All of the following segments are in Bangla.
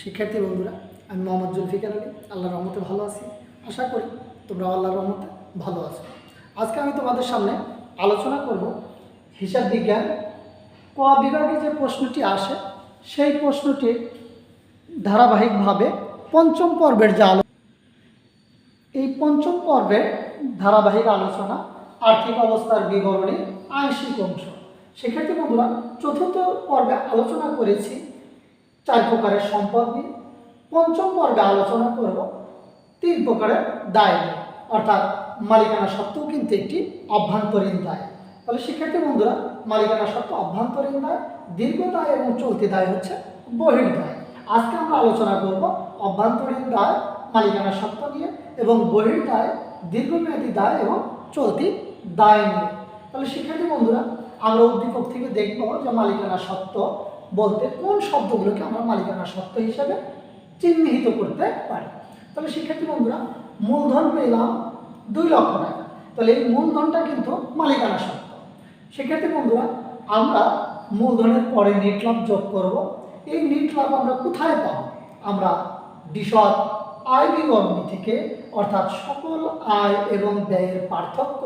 শিক্ষার্থী বন্ধুরা, আমি মোহাম্মদ জুলফিকার আলী, আল্লাহর রহমতে ভালো আছি। আশা করি তোমরা আল্লাহর রহমতে ভালো আছো। আজকে আমি তোমাদের সামনে আলোচনা করব হিসাব বিজ্ঞান। ক বিভাগে যে প্রশ্নটি আসে, সেই প্রশ্নটির ধারাবাহিকভাবে পঞ্চম পর্বের যে আলো এই পঞ্চম পর্বের ধারাবাহিক আলোচনা আর্থিক অবস্থার বিবরণী আংশিক অংশ। সেক্ষেত্রে বন্ধুরা, চতুর্থ পর্বে আলোচনা করেছি চার প্রকারের সম্পদ নিয়ে পঞ্চম পর্বে আলোচনা করব। তিন প্রকারের দায় নিয়ে। অর্থাৎ মালিকানা সত্ত্বেও কিন্তু একটি অভ্যন্তরীণ দায়। তাহলে শিক্ষার্থী বন্ধুরা, মালিকানা সত্ত্ব অভ্যন্তরীণ দায়, দীর্ঘ দায় এবং চলতি দায় হচ্ছে বহির দায়। আজকে আমরা আলোচনা করব অভ্যন্তরীণ দায়, মালিকানা সত্ত্ব নিয়ে এবং বহির দায়, দীর্ঘমেয়াদী দায় এবং চলতি দায় নিয়ে। তাহলে শিক্ষার্থী বন্ধুরা, আমরা উদ্দীপক থেকে দেখব যে মালিকানা সত্ত্ব বলতে কোন শব্দগুলোকে আমরা মালিকানা সত্ত্ব হিসাবে চিহ্নিত করতে পারি। তাহলে শিক্ষার্থী বন্ধুরা, মূলধন পেলাম দুই লক্ষ টাকা। তাহলে এই মূলধনটা কিন্তু মালিকানা সত্ত্ব সেক্ষেত্রে বন্ধুরা, আমরা মূলধনের পরে নেট লাভ যোগ করব। এই নেট লাভ আমরা কোথায় পাবো? আমরা বিশদ আয় বিবরণী থেকে, অর্থাৎ সকল আয় এবং ব্যয়ের পার্থক্য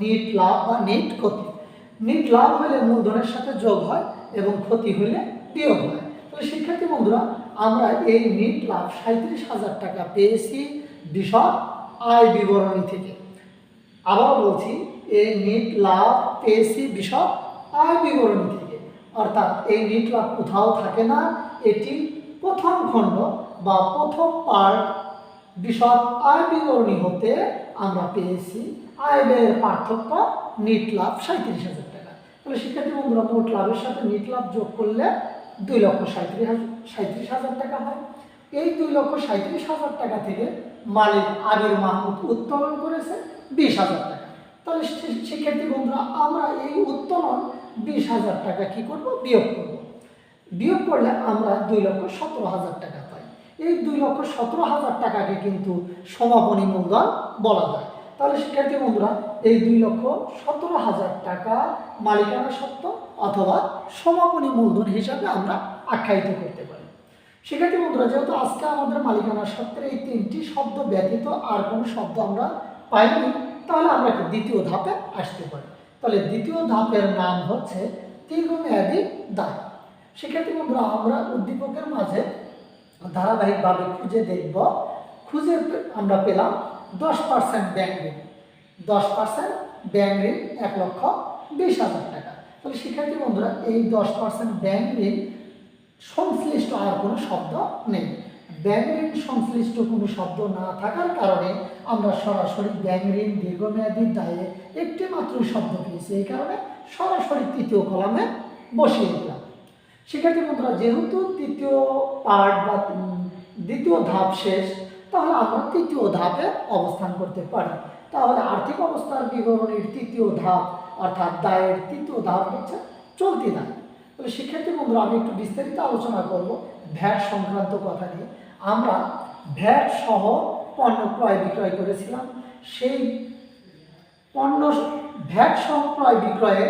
নেট লাভ বা নেট ক্ষতি নেট লাভ হলে মূলধনের সাথে যোগ হয় এবং ক্ষতি হলে বিয়োগ হয়। তাহলে শিক্ষার্থী বন্ধুরা, আমরা এই নেট লাভ সাঁত্রিশ হাজার টাকা পেয়েছি বিশদ আয় বিবরণী থেকে। আবার বলছি, এই নিট লাভ পেয়েছি বিশদ আয় বিবরণী থেকে। অর্থাৎ এই নিট লাভ কোথাও থাকে না, এটি প্রথম খণ্ড বা প্রথম পার্ট বিশদ আয় বিবরণী হতে আমরা পেয়েছি। আয় ব্যয়ের পার্থক্য নিট লাভ সাঁত্রিশ হাজার তাহলে শিক্ষার্থী বন্ধুরা, মোট লাভের সাথে নিট লাভ যোগ করলে দুই লক্ষ সাঁত্রিশ সাঁত্রিশ হাজার টাকা হয়। এই দুই লক্ষ সাঁত্রিশ হাজার টাকা থেকে মালিক আবির মাহমুদ উত্তোলন করেছে বিশ হাজার টাকা। তাহলে শিক্ষার্থী বন্ধুরা, আমরা এই উত্তোলন বিশ হাজার টাকা কি করব? বিয়োগ করব। বিয়োগ করলে আমরা দুই লক্ষ সতেরো হাজার টাকা পাই। এই দুই লক্ষ সতেরো হাজার টাকাকে কিন্তু সমাপনী মূলধন বলা যায়। তাহলে শিক্ষার্থী বন্ধুরা, এই দুই লক্ষ সতেরো হাজার টাকা মালিকানা সত্ত্ব অথবা সমাপনী মূলধন হিসাবে আমরা আখ্যায়িত করতে পারি। শিক্ষার্থী বন্ধুরা, যেহেতু আজকে আমাদের মালিকানা সত্ত্বের এই তিনটি শব্দ ব্যতীত আর কোনো শব্দ আমরা পাইনি, তাহলে আমরা দ্বিতীয় ধাপে আসতে পারি। তাহলে দ্বিতীয় ধাপের নাম হচ্ছে দীর্ঘমেয়াদী দায়। শিক্ষার্থী বন্ধুরা, আমরা উদ্দীপকের মাঝে ধারাবাহিকভাবে খুঁজে দেখব। খুঁজে আমরা পেলাম দশ পার্সেন্ট ব্যাংক ঋণ। দশ পার্সেন্ট ব্যাংক ঋণ এক লক্ষ বিশ হাজার টাকা। তাহলে শিক্ষার্থী বন্ধুরা, এই দশ পার্সেন্ট ব্যাংক ঋণ সংশ্লিষ্ট আর কোনো শব্দ নেই। ব্যাংক ঋণ সংশ্লিষ্ট কোনো শব্দ না থাকার কারণে আমরা সরাসরি ব্যাংক ঋণ দীর্ঘমেয়াদী দায়ে একটি মাত্র শব্দ পেয়েছি। এই কারণে সরাসরি তৃতীয় কলামে বসিয়ে দিলাম। শিক্ষার্থী বন্ধুরা, যেহেতু তৃতীয় পার্ট বা দ্বিতীয় ধাপ শেষ তাহলে আমরা তৃতীয় ধাপে অবস্থান করতে পারি। তাহলে আর্থিক অবস্থার বিবরণীর তৃতীয় ধাপ, অর্থাৎ দায়ের তৃতীয় ধাপ হচ্ছে চলতি দায় তবে সেক্ষেত্রে বন্ধুরা আমি একটু বিস্তারিত আলোচনা করব ভ্যাট সংক্রান্ত কথা নিয়ে। আমরা ভ্যাট সহ পণ্য ক্রয় বিক্রয় করেছিলাম। সেই পণ্য ভ্যাট সহ ক্রয় বিক্রয়ে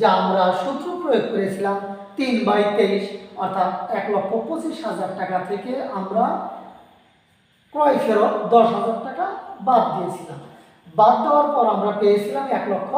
যা আমরা সূত্র প্রয়োগ করেছিলাম, তিন বাই তেইশ, অর্থাৎ এক লক্ষ পঁচিশ হাজার টাকা থেকে আমরা ক্রয় ফেরত দশ হাজার টাকা বাদ দিয়েছিলাম। বাদ দেওয়ার পর আমরা পেয়েছিলাম এক লক্ষ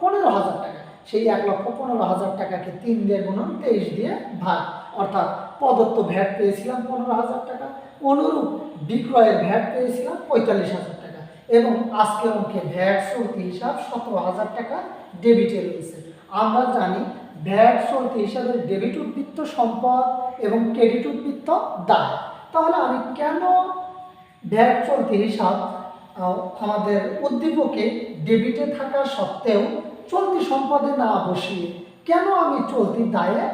পনেরো হাজার টাকা। সেই এক লক্ষ পনেরো হাজার টাকাকে তিন দিয়ে গুণন তেইশ দিয়ে ভাগ। অর্থাৎ প্রদত্ত ভ্যাট পেয়েছিলাম পনেরো হাজার টাকা। অনুরূপ বিক্রয়ের ভ্যাট পেয়েছিলাম পঁয়তাল্লিশ হাজার টাকা এবং আজকের অঙ্কে ভ্যাট চলতি হিসাব সতেরো হাজার টাকা ডেবিটে রয়েছে। আমরা জানি ভ্যাট চলতি হিসাবে ডেবিট উদ্বৃত্ত সম্পদ এবং ক্রেডিট উদ্বৃত্ত দায়। তাহলে আমি কেন ভ্যাট চলতি হিসাব আমাদের উদ্দীপকে ডেবিটে থাকা সত্ত্বেও চলতি সম্পদে না বসিয়ে কেন আমি চলতি দায়ে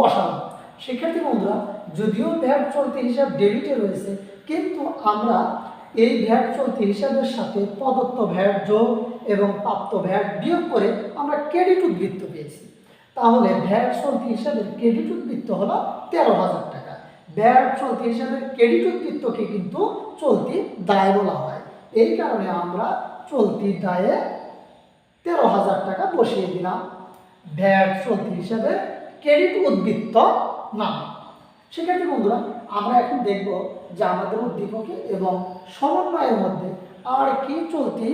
বসাবো শিক্ষার্থী বন্ধুরা, যদিও ভ্যাট চলতি হিসাব ডেবিটে রয়েছে, কিন্তু আমরা এই ভ্যাট চলতি হিসাবের সাথে প্রদত্ত ভ্যাট যোগ এবং প্রাপ্ত ভ্যাট বিয়োগ করে আমরা ক্রেডিট উদ্বৃত্ত পেয়েছি। তাহলে ভ্যাট চলতি হিসাবে ক্রেডিট উদ্বৃত্ত হলো তেরো হাজার ভ্যাট চলতি হিসাবে ক্রেডিট উদ্বৃত্তকে কিন্তু চলতি দায় বলা হয়। এই কারণে আমরা চলতি দায়ে তেরো হাজার টাকা বসিয়ে দিলাম। ভ্যাট চলতি হিসাবে ক্রেডিট উদ্বৃত্ত নাম। সেক্ষেত্রে বন্ধুরা, আমরা এখন দেখব যে আমাদের উদ্দীপকে এবং সমন্বয়ের মধ্যে আর কি চলতি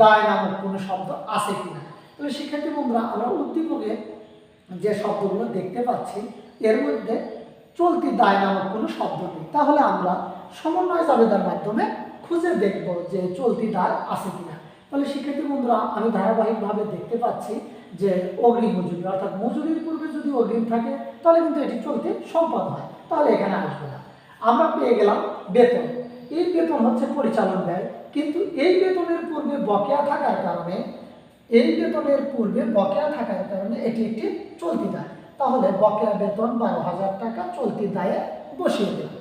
দায় নামক কোনো শব্দ আছে কিনা। তাহলে শিক্ষার্থী বন্ধুরা, আমরা উদ্দীপকে যে শব্দগুলো দেখতে পাচ্ছি, এর মধ্যে চলতি দায় নামক কোনো শব্দ নেই। তাহলে আমরা সমন্বয় জাবেদার মাধ্যমে খুঁজে দেখব যে চলতি দায় আছে কিনা। তাহলে শিক্ষার্থী বন্ধুরা, আমি ধারাবাহিকভাবে দেখতে পাচ্ছি যে অগ্রিম মজুরি, অর্থাৎ মজুরির পূর্বে যদি অগ্রিম থাকে, তাহলে কিন্তু এটি চলতি সম্পদ হয়। তাহলে এখানে আসবে না। আমরা পেয়ে গেলাম বেতন। এই বেতন হচ্ছে পরিচালন ব্যয়। কিন্তু এই বেতনের পূর্বে বকেয়া থাকার কারণে, এই বেতনের পূর্বে বকেয়া থাকার কারণে এটি একটি চলতি দায় তাহলে বকেয়া বেতন বারো হাজার টাকা চলতি দায়ে বসিয়ে দিলাম।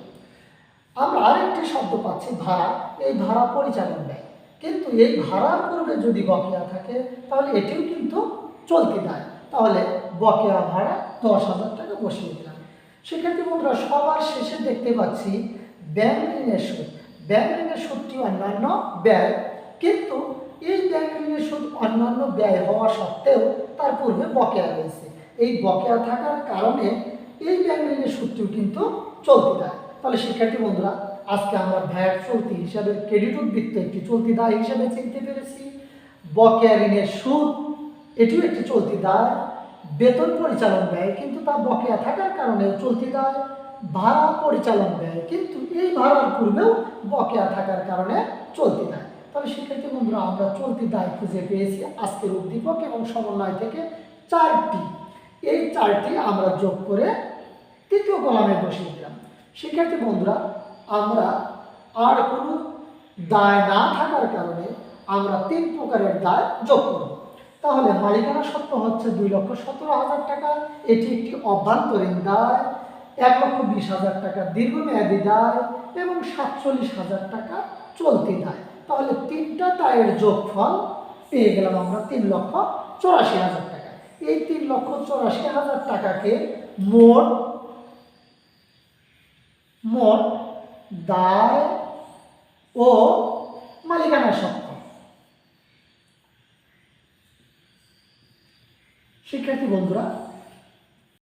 আমরা আরেকটি শব্দ পাচ্ছি, ভাড়া। এই ভাড়া পরিচালন ব্যয়। কিন্তু এই ভাড়ার পূর্বে যদি বকেয়া থাকে, তাহলে এটিও কিন্তু চলতি দায়। তাহলে বকেয়া ভাড়া দশ হাজার টাকা বসিয়ে দিলাম। সেক্ষেত্রে বন্ধুরা, সবার শেষে দেখতে পাচ্ছি, ব্যাংক ঋণের সুদ। ব্যাংক ঋণের সুদটি অন্যান্য ব্যয়। কিন্তু এই ব্যাংক ঋণের সুদ অন্যান্য ব্যয় হওয়া সত্ত্বেও তার পূর্বে বকেয়া রয়েছে। এই বকেয়া থাকার কারণে এই ব্যাংক সুদটিও কিন্তু চলতি দায়। তাহলে শিক্ষার্থী বন্ধুরা, আজকে আমরা ভ্যাট চলতি হিসাবে ক্রেডিট উদ্বৃত্ত একটি চলতি দায় হিসাবে চিনতে পেরেছি। বকেয়া ঋণের সুদ, এটিও একটি চলতি দায়। বেতন পরিচালন ব্যয় কিন্তু তা বকেয়া থাকার কারণে চলতি দায়। ভাড়া পরিচালন ব্যয় কিন্তু এই ভাড়ার পূর্বেও বকেয়া থাকার কারণে চলতি দায়। তবে শিক্ষার্থী বন্ধুরা, আমরা চলতি দায় খুঁজে পেয়েছি আজকের উদ্দীপক এবং সমন্বয় থেকে চারটি এই চারটি আমরা যোগ করে তৃতীয় কলামে বসিয়ে দিলাম। শিক্ষার্থী বন্ধুরা, আমরা আর কোনো দায় না থাকার কারণে আমরা তিন প্রকারের দায় যোগ করব। তাহলে মালিকানা সত্ত্ব হচ্ছে দুই লক্ষ সতেরো হাজার টাকা। এটি একটি অভ্যন্তরীণ দায়, এক লক্ষ বিশ হাজার টাকা দীর্ঘমেয়াদী দায় এবং সাতচল্লিশ হাজার টাকা চলতি দায়। তাহলে তিনটা দায়ের যোগফল পেয়ে গেলাম আমরা তিন লক্ষ চৌরাশি হাজার এই তিন লক্ষ চৌরাশি হাজার টাকাকে মোট মোট দায় ও মালিকানা সত্ত্ব শিক্ষার্থী বন্ধুরা